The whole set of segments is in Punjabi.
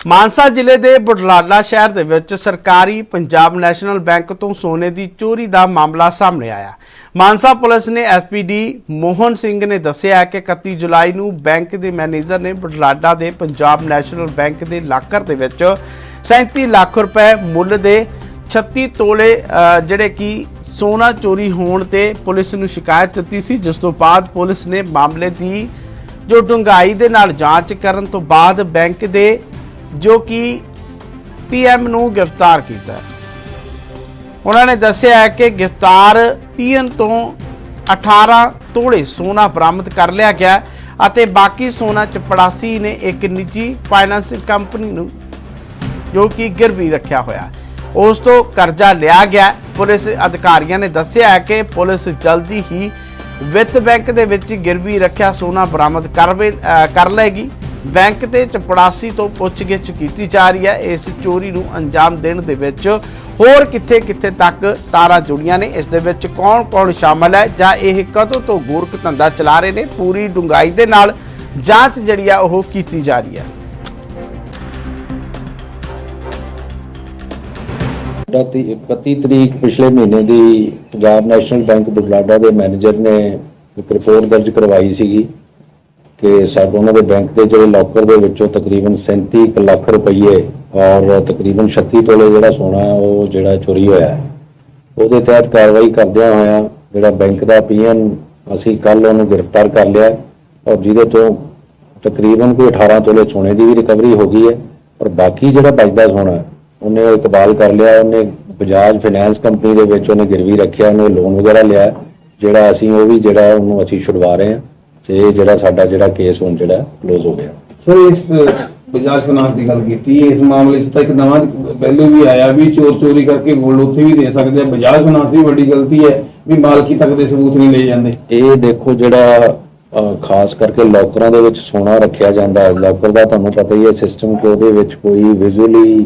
ਮਾਨਸਾ ਜ਼ਿਲ੍ਹੇ ਦੇ ਬੁਢਲਾਡਾ ਸ਼ਹਿਰ ਦੇ ਵਿੱਚ ਸਰਕਾਰੀ ਪੰਜਾਬ ਨੈਸ਼ਨਲ ਬੈਂਕ ਤੋਂ ਸੋਨੇ ਦੀ ਚੋਰੀ ਦਾ ਮਾਮਲਾ ਸਾਹਮਣੇ ਆਇਆ। ਮਾਨਸਾ ਪੁਲਿਸ ਨੇ ਐਸਪੀਡੀ ਮੋਹਨ ਸਿੰਘ ਨੇ ਦੱਸਿਆ ਕਿ 31 ਜੁਲਾਈ ਨੂੰ ਬੈਂਕ ਦੇ ਮੈਨੇਜਰ ਨੇ ਬੁਢਲਾਡਾ ਦੇ ਪੰਜਾਬ ਨੈਸ਼ਨਲ ਬੈਂਕ ਦੇ ਲਾਕਰ ਦੇ ਵਿੱਚ 37 ਲੱਖ ਰੁਪਏ ਮੁੱਲ ਦੇ 36 ਤੋਲੇ ਜਿਹੜੇ ਕਿ ਸੋਨਾ ਚੋਰੀ ਹੋਣ ਤੇ ਪੁਲਿਸ ਨੂੰ ਸ਼ਿਕਾਇਤ ਦਿੱਤੀ ਸੀ, ਜਿਸ ਤੋਂ ਬਾਅਦ ਪੁਲਿਸ ਨੇ ਮਾਮਲੇ ਦੀ ਜੋ ਡੂੰਘਾਈ ਦੇ ਨਾਲ ਜਾਂਚ ਕਰਨ ਤੋਂ ਬਾਅਦ ਬੈਂਕ ਦੇ ਜੋ ਕਿ ਪੀਐਮ ਨੂੰ ਗ੍ਰਿਫਤਾਰ ਕੀਤਾ ਹੈ। ਉਹਨਾਂ ਨੇ ਦੱਸਿਆ ਹੈ ਕਿ ਗ੍ਰਿਫਤਾਰ ਪੀਐਨ ਤੋਂ 18 ਤੋੜੇ ਸੋਨਾ ਬਰਾਮਦ ਕਰ ਲਿਆ ਗਿਆ ਅਤੇ ਬਾਕੀ ਸੋਨਾ ਚਪੜਾਸੀ ਨੇ ਇੱਕ ਨਿੱਜੀ ਫਾਈਨਾਂਸ ਕੰਪਨੀ ਨੂੰ ਜੋ ਕਿ ਗਿਰਵੀ ਰੱਖਿਆ ਹੋਇਆ ਉਸ ਤੋਂ ਕਰਜ਼ਾ ਲਿਆ ਗਿਆ ਪੁਲਿਸ ਅਧਿਕਾਰੀਆਂ ਨੇ ਦੱਸਿਆ ਹੈ ਕਿ ਪੁਲਿਸ ਜਲਦੀ ਹੀ ਵਿੱਤ ਬੈਂਕ ਦੇ ਵਿੱਚ ਗਿਰਵੀ ਰੱਖਿਆ ਸੋਨਾ ਬਰਾਮਦ ਕਰਵੇ ਕਰ ਲਏਗੀ। ਬੈਂਕ ਤੇ ਚਪੜਾਸੀ ਤੋਂ ਪੁੱਛਗਿੱਛ ਕੀਤੀ ਜਾ ਰਹੀ ਹੈ। ਇਸ ਚੋਰੀ ਨੂੰ ਅੰਜਾਮ ਦੇਣ ਦੇ ਵਿੱਚ ਹੋਰ ਕਿੱਥੇ-ਕਿੱਥੇ ਤੱਕ ਤਾਰਾਂ ਜੁੜੀਆਂ ਨੇ? ਇਸ ਦੇ ਵਿੱਚ ਕੌਣ-ਕੌਣ ਸ਼ਾਮਲ ਹੈ ਜਾਂ ਇਹ ਕਦੋਂ ਤੋਂ ਗੋਰਖ ਧੰਦਾ ਚਲਾ ਰਹੇ ਨੇ? ਪੂਰੀ ਡੂੰਘਾਈ ਦੇ ਨਾਲ ਜਾਂਚ ਜਿਹੜੀ ਆ ਉਹ ਕੀਤੀ ਜਾ ਰਹੀ ਹੈ। ਸਾਡਾ 31 ਤਰੀਕ ਪਿਛਲੇ ਮਹੀਨੇ ਦੀ ਪੰਜਾਬ ਨੈਸ਼ਨਲ ਬੈਂਕ ਬੁਢਲਾਡਾ ਦੇ ਮੈਨੇਜਰ ਨੇ ਇੱਕ ਰਿਪੋਰਟ ਦਰਜ ਕਰਵਾਈ ਸੀਗੀ। ਕਿ ਸਾਡੇ ਉਹਨਾਂ ਦੇ ਬੈਂਕ ਦੇ ਜਿਹੜੇ ਲੋਕਰ ਦੇ ਵਿੱਚੋਂ ਤਕਰੀਬਨ 37 ਕੁ ਲੱਖ ਰੁਪਏ ਔਰ ਤਕਰੀਬਨ 36 ਤੋਲੇ ਜਿਹੜਾ ਸੋਨਾ ਹੈ, ਉਹ ਜਿਹੜਾ ਚੋਰੀ ਹੋਇਆ ਹੈ। ਉਹਦੇ ਤਹਿਤ ਕਾਰਵਾਈ ਕਰਦਿਆਂ ਹੋਇਆ ਜਿਹੜਾ ਬੈਂਕ ਦਾ ਪੀਐਨ, ਅਸੀਂ ਕੱਲ ਉਹਨੂੰ ਗ੍ਰਿਫਤਾਰ ਕਰ ਲਿਆ ਔਰ ਜਿਹਦੇ ਤੋਂ ਤਕਰੀਬਨ ਕੋਈ 18 ਤੋਲੇ ਸੋਨੇ ਦੀ ਵੀ ਰਿਕਵਰੀ ਹੋ ਗਈ ਹੈ ਔਰ ਬਾਕੀ ਜਿਹੜਾ ਬਚਦਾ ਸੋਨਾ ਉਹਨੇ ਇਕਬਾਲ ਕਰ ਲਿਆ, ਉਹਨੇ ਬਜਾਜ ਫਾਈਨੈਂਸ ਕੰਪਨੀ ਦੇ ਵਿੱਚ ਉਹਨੇ ਗਿਰਵੀ ਰੱਖਿਆ, ਉਹਨੇ ਲੋਨ ਵਗੈਰਾ ਲਿਆ ਜਿਹੜਾ ਅਸੀਂ ਉਹ ਵੀ ਜਿਹੜਾ ਉਹਨੂੰ ਅਸੀਂ ਛੁਡਵਾ ਰਹੇ ਹਾਂ। ਤੇ ਇਹ ਜਿਹੜਾ ਸਾਡਾ ਜਿਹੜਾ ਕੇਸ ਹੁਣ ਜਿਹੜਾ ক্লোਜ਼ ਹੋ ਗਿਆ। ਸਰ ਇਸ ਬਜਾਜ ਫਾਈਨਾਂਸ ਦੀ ਗੱਲ ਕੀਤੀ ਇਸ ਮਾਮਲੇ 'ਚ ਤਾਂ ਇੱਕ ਨਵਾਂ ਪਹਿਲੂ ਵੀ ਆਇਆ ਵੀ ਚੋਰ ਚੋਰੀ ਕਰਕੇ ਗੋਲਡ ਉੱਥੇ ਵੀ ਦੇ ਸਕਦੇ ਆ। ਬਜਾਜ ਫਾਈਨਾਂਸ ਦੀ ਵੱਡੀ ਗਲਤੀ ਹੈ ਵੀ ਮਾਲਕੀ ਤੱਕ ਦੇ ਸਬੂਤ ਨਹੀਂ ਲਏ ਜਾਂਦੇ। ਇਹ ਦੇਖੋ ਜਿਹੜਾ ਖਾਸ ਕਰਕੇ ਲੋਕਰਾਂ ਦੇ ਵਿੱਚ ਸੋਨਾ ਰੱਖਿਆ ਜਾਂਦਾ ਹੈ। ਲੋਕਰ ਦਾ ਤੁਹਾਨੂੰ ਪਤਾ ਹੀ ਹੈ ਸਿਸਟਮ ਕਿ ਉਹਦੇ ਵਿੱਚ ਕੋਈ ਵਿਜ਼ੂਅਲੀ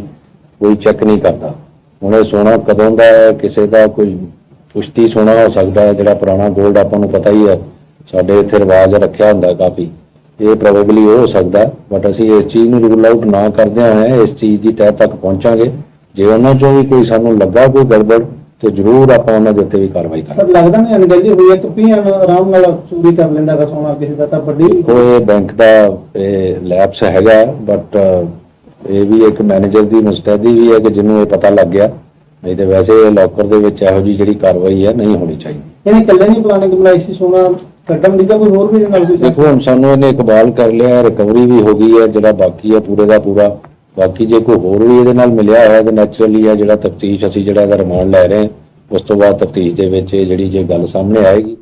ਕੋਈ ਚੈੱਕ ਨਹੀਂ ਕਰਦਾ। ਹੁਣ ਇਹ ਸੋਨਾ ਕਦੋਂ ਦਾ ਕਿਸੇ ਦਾ ਕੋਈ ਪੁਸ਼ਤੀ ਸੋਨਾ ਹੋ ਸਕਦਾ ਹੈ ਜਿਹੜਾ ਪੁਰਾਣਾ 골ਡ ਆਪਾਂ ਨੂੰ ਪਤਾ ਹੀ ਹੈ। ਸਾਡੇ ਇੱਥੇ ਰਿਵਾਜ ਰੱਖਿਆ ਹੁੰਦਾ ਕਾਫੀ। ਇਹ ਪ੍ਰੋਬੇਬਲੀ ਹੋ ਸਕਦਾ ਬਟ ਅਸੀਂ ਇਸ ਚੀਜ਼ ਨੂੰ ਰੂਲ ਆਊਟ ਨਾ ਕਰਦਿਆਂ ਹੋਇਆ ਇਸ ਚੀਜ਼ ਦੀ ਤਹਿ ਤੱਕ ਪਹੁੰਚਾਂਗੇ। ਜੇ ਉਹਨਾਂ ਚੋਂ ਵੀ ਕੋਈ ਸਾਨੂੰ ਲੱਗਾ ਕੋਈ ਗੜਬੜ ਤੇ ਜ਼ਰੂਰ ਆਪਾਂ ਉਹਨਾਂ ਦੇ ਉੱਤੇ ਵੀ ਕਾਰਵਾਈ ਕਰਾਂਗੇ। ਸਰ ਲੱਗਦਾ ਨਹੀਂ ਅਣਗਹਿਲੀ ਹੋਈ ਹੈ ਕਿ ਪੀਐਮ ਆਰਾਮ ਨਾਲ ਚੋਰੀ ਕਰ ਲੈਂਦਾ ਹੈਗਾ ਸੋਨਾ ਕਿਸੇ ਦਾ ਤਾਂ ਵੱਡੀ ਇਹ ਬੈਂਕ ਦਾ ਲੈਪਸ ਹੈਗਾ ਬਟ ਇਹ ਵੀ ਇੱਕ ਮੈਨੇਜਰ ਦੀ ਮੁਸਤੈਦੀ ਵੀ ਹੈ ਕਿ ਜਿਹਨੂੰ ਇਹ ਪਤਾ ਲੱਗ ਗਿਆ। ਨਹੀਂ ਤੇ ਵੈਸੇ ਲੋਕਰ ਦੇ ਵਿੱਚ ਇਹੋ ਜੀ ਜਿਹੜੀ ਕਾਰਵਾਈ ਹੈ ਨਹੀਂ ਹੋਣੀ ਚਾਹੀਦੀ। ਇਹਨੇ ਇਕੱਲੇ ਨਹੀਂ ਪਲਾਨਿੰਗ ਬਣਾਈ ਸੀ ਸੋਨਾ? ਕੱਢਣ ਦੀ ਕੋਈ ਹੋਰ ਵੀ ਨਾਲ ਕੋਈ ਦੇਖੋ, ਹੁਣ ਸਾਨੂੰ ਇਹਨੇ ਇਕਬਾਲ ਕਰ ਲਿਆ, ਰਿਕਵਰੀ ਵੀ ਹੋ ਗਈ ਹੈ, ਜਿਹੜਾ ਬਾਕੀ ਹੈ ਪੂਰੇ ਦਾ ਪੂਰਾ। ਬਾਕੀ ਜੇ ਕੋਈ ਹੋਰ ਵੀ ਇਹਦੇ ਨਾਲ ਮਿਲਿਆ ਹੋਇਆ, ਤਾਂ ਨੈਚੁਰਲੀ ਹੈ ਜਿਹੜਾ ਤਫਤੀਸ਼ ਅਸੀਂ ਜਿਹੜਾ ਇਹਦਾ ਰਿਮਾਂਡ ਲੈ ਰਹੇ ਹਾਂ, ਉਸ ਤੋਂ ਬਾਅਦ ਤਫਤੀਸ਼ ਦੇ ਵਿੱਚ ਇਹ ਜਿਹੜੀ ਜੇ ਗੱਲ ਸਾਹਮਣੇ ਆਏਗੀ।